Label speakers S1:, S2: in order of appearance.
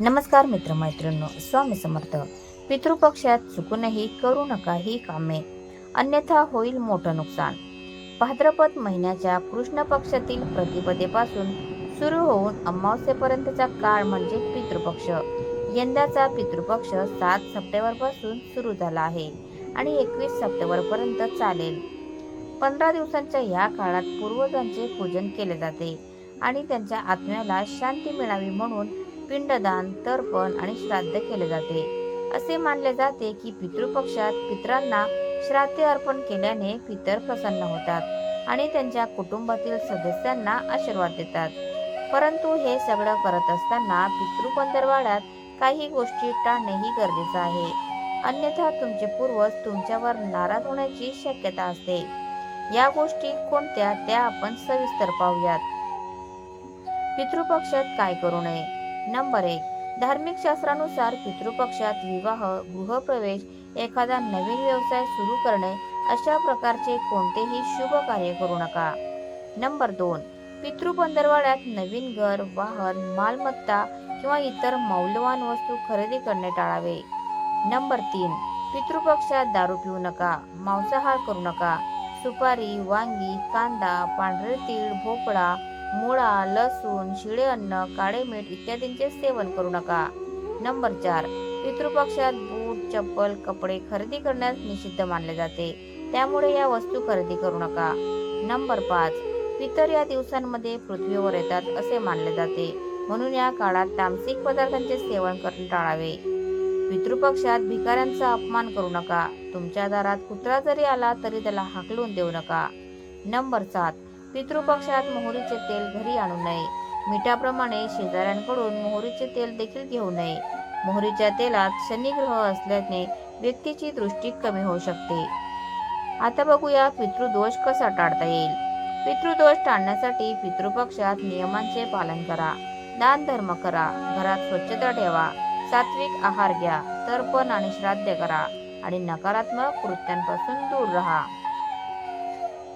S1: नमस्कार मित्रमैत्रिणींनो स्वामी समर्थ. पितृपक्षात चुकूनही करू नका ही कामे. अन्यथा होईल मोठं नुकसान. भाद्रपद महिन्याच्या कृष्ण पक्षातील प्रतिपदेपासून सुरू होऊन अमावस्येपर्यंतचा काळ म्हणजे पितृपक्ष. यंदाचा पितृपक्ष सात सप्टेंबरपासून सुरू झाला आहे आणि एकवीस सप्टेंबरपर्यंत चालेल. पंधरा दिवसांच्या या काळात पूर्वजांचे पूजन केले जाते आणि त्यांच्या आत्म्याला शांती मिळावी म्हणून पिंडदान तर्पण आणि श्राद्ध केले जाते. असे मानले जाते की पितृपक्षात पितरांना श्राद्ध अर्पण केल्याने पितर प्रसन्न होतात आणि त्यांच्या कुटुंबातील सदस्यांना आशीर्वाद देतात. परंतु हे सगळं करत असताना पितृपंधरवाड्यात काही गोष्टी टाळणेही गरजेचं आहे. अन्यथा तुमचे पूर्वज तुमच्यावर नाराज होण्याची शक्यता असते. या गोष्टी कोणत्या त्या आपण सविस्तर पाहूयात. पितृपक्षात काय करू नये? नंबर एक. धार्मिक शास्त्रानुसार पितृपक्षात विवाह गृहप्रवेश एखादा नवीन व्यवसाय सुरू करणे अशा प्रकारचे कोणतेही शुभ कार्य करू नका. नंबर दोन. पितृपंधरवाड्यात नवीन घर वाहन मालमत्ता किंवा इतर मौल्यवान वस्तू खरेदी करणे टाळावे. नंबर तीन. पितृपक्षात दारू पिऊ नका मांसाहार करू नका. सुपारी वांगी कांदा पांढरे तीळ भोपळा मुळा लसूण शिळे अन्न काळे मीठ इत्यादींचे सेवन करू नका. नंबर चार पितृपक्षात बूट चप्पल कपडे खरेदी करण्यास निषिद्ध मानले जाते. त्यामुळे या वस्तू खरेदी करू नका. नंबर पाच पितर या दिवसांमध्ये पृथ्वीवर येतात असे मानले जाते. म्हणून या काळात तामसिक पदार्थांचे सेवन करणे टाळावे. पितृपक्षात भिकाऱ्यांचा अपमान करू नका. तुमच्या दारात कुत्रा जरी आला तरी त्याला हाकलून देऊ नका. नंबर सात पितृपक्षात मोहरीचे तेल घरी आणू नये. मिठाप्रमाणे शेजाऱ्यांकडून मोहरीचे तेल देखील घेऊ नये. मोहरीच्या तेलात शनिग्रह असल्याने व्यक्तीची दृष्टी कमी होऊ शकते. आता बघूया पितृदोष कसा टाळता येईल. पितृदोष टाळण्यासाठी पितृपक्षात नियमांचे पालन करा. दान धर्म करा. घरात स्वच्छता ठेवा. सात्विक आहार घ्या. तर्पण आणि श्राद्ध करा. आणि नकारात्मक कृत्यांपासून दूर राहा.